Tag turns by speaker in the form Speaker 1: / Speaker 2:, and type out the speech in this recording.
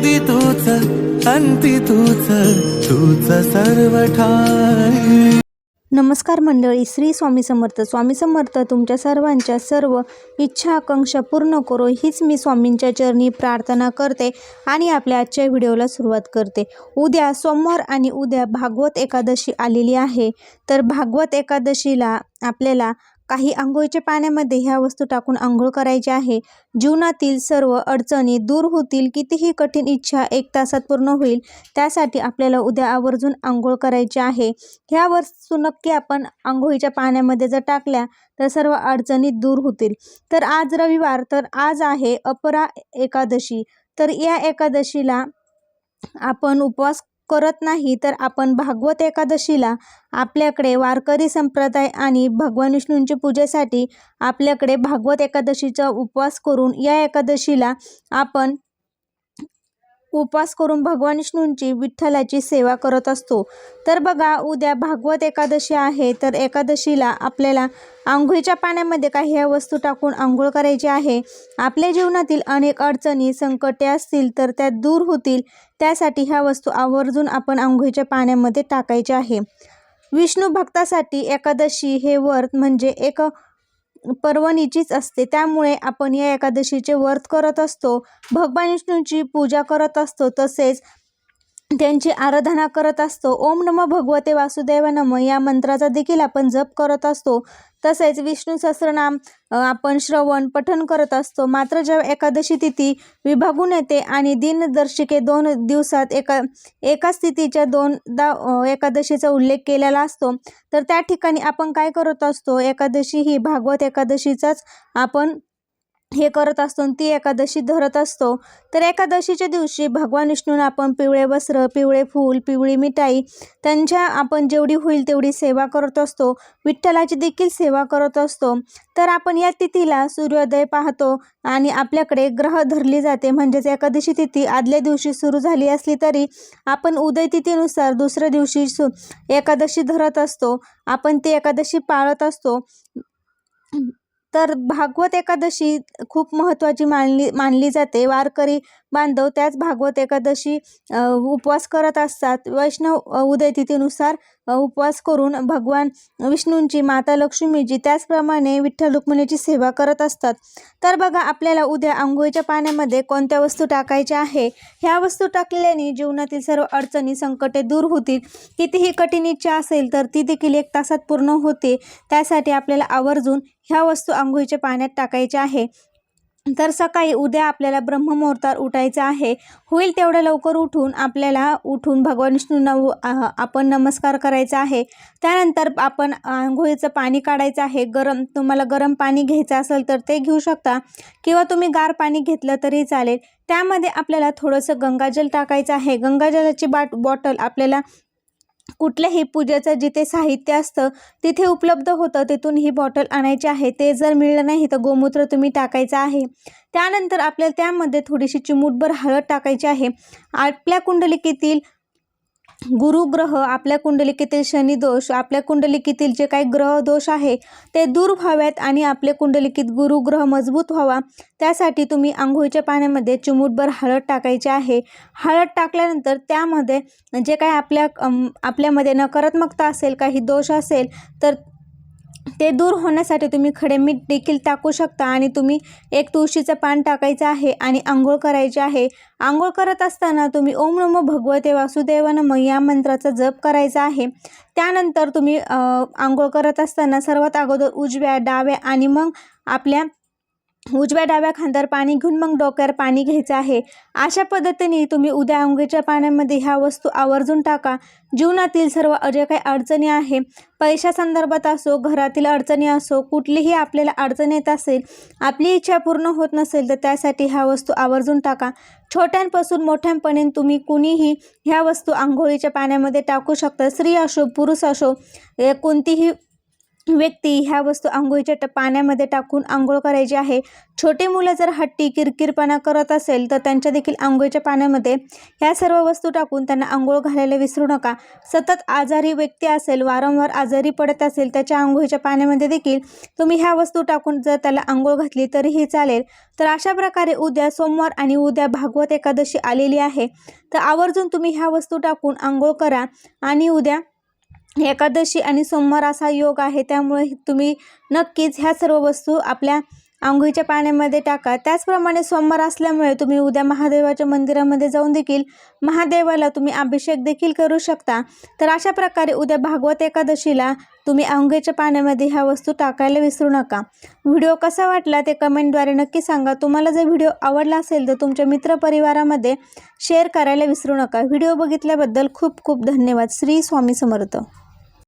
Speaker 1: आधी तूच अंती तूच तूच सर्व ठाई
Speaker 2: नमस्कार मंडळी श्री स्वामी समर्थ. स्वामी समर्थ तुमच्या सर्वांच्या सर्व इच्छा आकांक्षा पूर्ण करो. हीच मी स्वामींच्या चरणी प्रार्थना करते आणि आपल्या आजच्या व्हिडिओला सुरुवात करते. उद्या सोमवार आणि उद्या भागवत एकादशी आलेली आहे. तर भागवत एकादशीला आपल्याला काही आंघोळीच्या पाण्यामध्ये ह्या वस्तू टाकून आंघोळ करायची आहे. जीवनातील सर्व अडचणी दूर होतील कितीही कठीण इच्छा एक तासात पूर्ण होईल त्यासाठी आपल्याला उद्या आवर्जून आंघोळ करायची आहे. ह्या वस्तू नक्की आपण आंघोळीच्या पाण्यामध्ये जर टाकल्या तर सर्व अडचणी दूर होतील. तर आज रविवार तर आज आहे अपरा एकादशी. तर या एकादशीला आपण उपवास करत नाही तर आपण भागवत एकादशीला आपल्याकडे वारकरी संप्रदाय आणि भगवान विष्णूंच्या पूजेसाठी आपल्याकडे भागवत एकादशीचा उपवास करून या एकादशीला आपण उपवास करून भगवान विष्णूंची विठ्ठलाची सेवा करत असतो. तर बघा उद्या भागवत एकादशी आहे तर एकादशीला आपल्याला आंघोळीच्या पाण्यामध्ये काही ह्या वस्तू टाकून आंघोळ करायची आहे. आपल्या जीवनातील अनेक अडचणी संकटे असतील तर त्या दूर होतील. त्यासाठी ह्या वस्तू आवर्जून आपण आंघोळीच्या पाण्यामध्ये टाकायच्या आहे. विष्णू भक्तासाठी एकादशी हे व्रत म्हणजे एक पर्वणीचीच असते. त्यामुळे आपण या एकादशीचे व्रत करत असतो. भगवान विष्णूंची पूजा करत असतो. तसेच त्यांची आराधना करत असतो. ओम नम भगवते वासुदेव नम. या मंत्राचा देखील आपण जप करत असतो. तसेच विष्णू सहस्रनाम आपण श्रवण पठन करत असतो. मात्र जेव्हा एकादशी तिथी विभागून येते आणि दिनदर्शिके दोन दिवसात एका एका स्थितीच्या दोनदा एकादशीचा उल्लेख केलेला असतो तर त्या ठिकाणी आपण काय करत असतो? एकादशी ही भागवत एकादशीचाच आपण हे करत असतो ती एकादशी धरत असतो. तर एकादशीच्या दिवशी भगवान विष्णूंना आपण पिवळे वस्त्र पिवळे फूल पिवळी मिठाई त्यांच्या आपण जेवढी होईल तेवढी सेवा करत असतो. विठ्ठलाची देखील सेवा करत असतो. तर आपण या तिथीला सूर्योदय पाहतो आणि आपल्याकडे ग्रह धरली जाते. म्हणजेच एकादशी तिथी आदल्या दिवशी सुरू झाली असली तरी आपण उदय तिथीनुसार दुसऱ्या दिवशी सु एकादशी धरत असतो. आपण ती एकादशी पाळत असतो. तर भागवत एकादशी खूप महत्त्वाची मानली मानली जाते. वारकरी बांधव त्याच भागवत एकादशी उपवास करत असतात. वैष्णव उदयतिथीनुसार उपवास करून भगवान विष्णूंची माता लक्ष्मीची त्याचप्रमाणे विठ्ठल रुक्मिणीची सेवा करत असतात. तर बघा आपल्याला उद्या आंघोळीच्या पाण्यामध्ये कोणत्या वस्तू टाकायच्या आहे? ह्या वस्तू टाकल्याने जीवनातील सर्व अडचणी संकटे दूर होतील. कितीही कठीण इच्छा असेल तर ती देखील एक तासात पूर्ण होते. त्यासाठी आपल्याला आवर्जून ह्या वस्तू आंघोळीच्या पाण्यात टाकायच्या आहे. तर सकाळी उद्या आपल्याला ब्रह्ममुहूर्तावर उठायचं आहे. होईल तेवढं लवकर उठून आपल्याला उठून भगवान विष्णूंना नव आपण नमस्कार करायचा आहे. त्यानंतर आपण आंघोळीचं पाणी काढायचं आहे. गरम तुम्हाला गरम पाणी घ्यायचं असेल तर ते घेऊ शकता. किंवा तुम्ही गार पाणी घेतलं तरी चालेल. त्यामध्ये आपल्याला थोडंसं गंगाजल टाकायचं आहे. गंगाजलाची बाट बॉटल आपल्याला कुठल्याही पूजेचं जिथे साहित्य असतं तिथे उपलब्ध होतं तिथून ही बॉटल आणायची आहे. ते जर मिळलं नाही तर गोमूत्र तुम्ही टाकायचं आहे. त्यानंतर आपल्याला त्यामध्ये थोडीशी चिमूटभर हळद टाकायची आहे. आपल्या कुंडलिकेतील गुरुग्रह आपल्या कुंडलिकेतील शनिदोष आपल्या कुंडलिकेतील जे काही ग्रह दोष आहे ते दूर व्हाव्यात आणि आपल्या कुंडलिकेत गुरुग्रह मजबूत व्हावा. त्यासाठी तुम्ही आंघोळीच्या पाण्यामध्ये चिमूटभर हळद टाकायची आहे. हळद टाकल्यानंतर त्यामध्ये जे काही आपल्या आपल्यामध्ये नकारात्मकता असेल काही दोष असेल तर ते दूर होण्यासाठी तुम्ही खडे मीठ देखील टाकू शकता आणि तुम्ही एक तुळशीचं पान टाकायचं आहे आणि आंघोळ करायची आहे. आंघोळ करत असताना तुम्ही ओम नमो भगवते वासुदेवानं मग या मंत्राचा जप करायचा आहे. त्यानंतर तुम्ही आंघोळ करत असताना सर्वात अगोदर उजव्या डाव्या आणि मग आपल्या उजव्या डाव्या खांद्यावर पाणी घेऊन मग डोक्यावर पाणी घ्यायचं आहे. अशा पद्धतीने तुम्ही उद्या अंघोळीच्या पाण्यामध्ये ह्या वस्तू आवर्जून टाका. जीवनातील सर्व जे काही अडचणी आहे. पैशासंदर्भात असो घरातील अडचणी असो कुठलीही आपल्याला अडचण येत असेल आपली इच्छा पूर्ण होत नसेल तर त्यासाठी ह्या वस्तू आवर्जून टाका. छोट्यांपासून मोठ्यांपर्यंत तुम्ही कुणीही ह्या वस्तू आंघोळीच्या पाण्यामध्ये टाकू शकता. स्त्री असो पुरुष असो कोणतीही व्यक्ती ह्या वस्तू आंघोळीच्या ट पाण्यामध्ये टाकून आंघोळ करायची आहे. छोटे मुलं जर हट्टी किरकिरपणा करत असेल तर त्यांच्या देखील आंघोळीच्या पाण्यामध्ये ह्या सर्व वस्तू टाकून त्यांना आंघोळ घालायला विसरू नका. सतत आजारी व्यक्ती असेल वारंवार आजारी पडत असेल त्याच्या आंघोळीच्या पाण्यामध्ये देखील तुम्ही ह्या वस्तू टाकून जर त्याला आंघोळ घातली तरीही चालेल. तर अशा प्रकारे उद्या सोमवार आणि उद्या भागवत एकादशी आलेली आहे. तर आवर्जून तुम्ही ह्या वस्तू टाकून आंघोळ करा आणि उद्या एकादशी आणि सोमवार असा योग आहे. त्यामुळे तुम्ही नक्कीच ह्या सर्व वस्तू आपल्या आंघोळीच्या पाण्यामध्ये टाका. त्याचप्रमाणे सोमवार असल्यामुळे तुम्ही उद्या महादेवाच्या मंदिरामध्ये जाऊन देखील महादेवाला तुम्ही अभिषेक देखील करू शकता. तर अशा प्रकारे उद्या भागवत एकादशीला तुम्ही आंघोळीच्या पाण्यामध्ये ह्या वस्तू टाकायला विसरू नका. व्हिडिओ कसा वाटला ते कमेंटद्वारे नक्की सांगा. तुम्हाला जर व्हिडिओ आवडला असेल तर तुमच्या मित्रपरिवारामध्ये शेअर करायला विसरू नका. व्हिडिओ बघितल्याबद्दल खूप खूप धन्यवाद. श्री स्वामी समर्थ.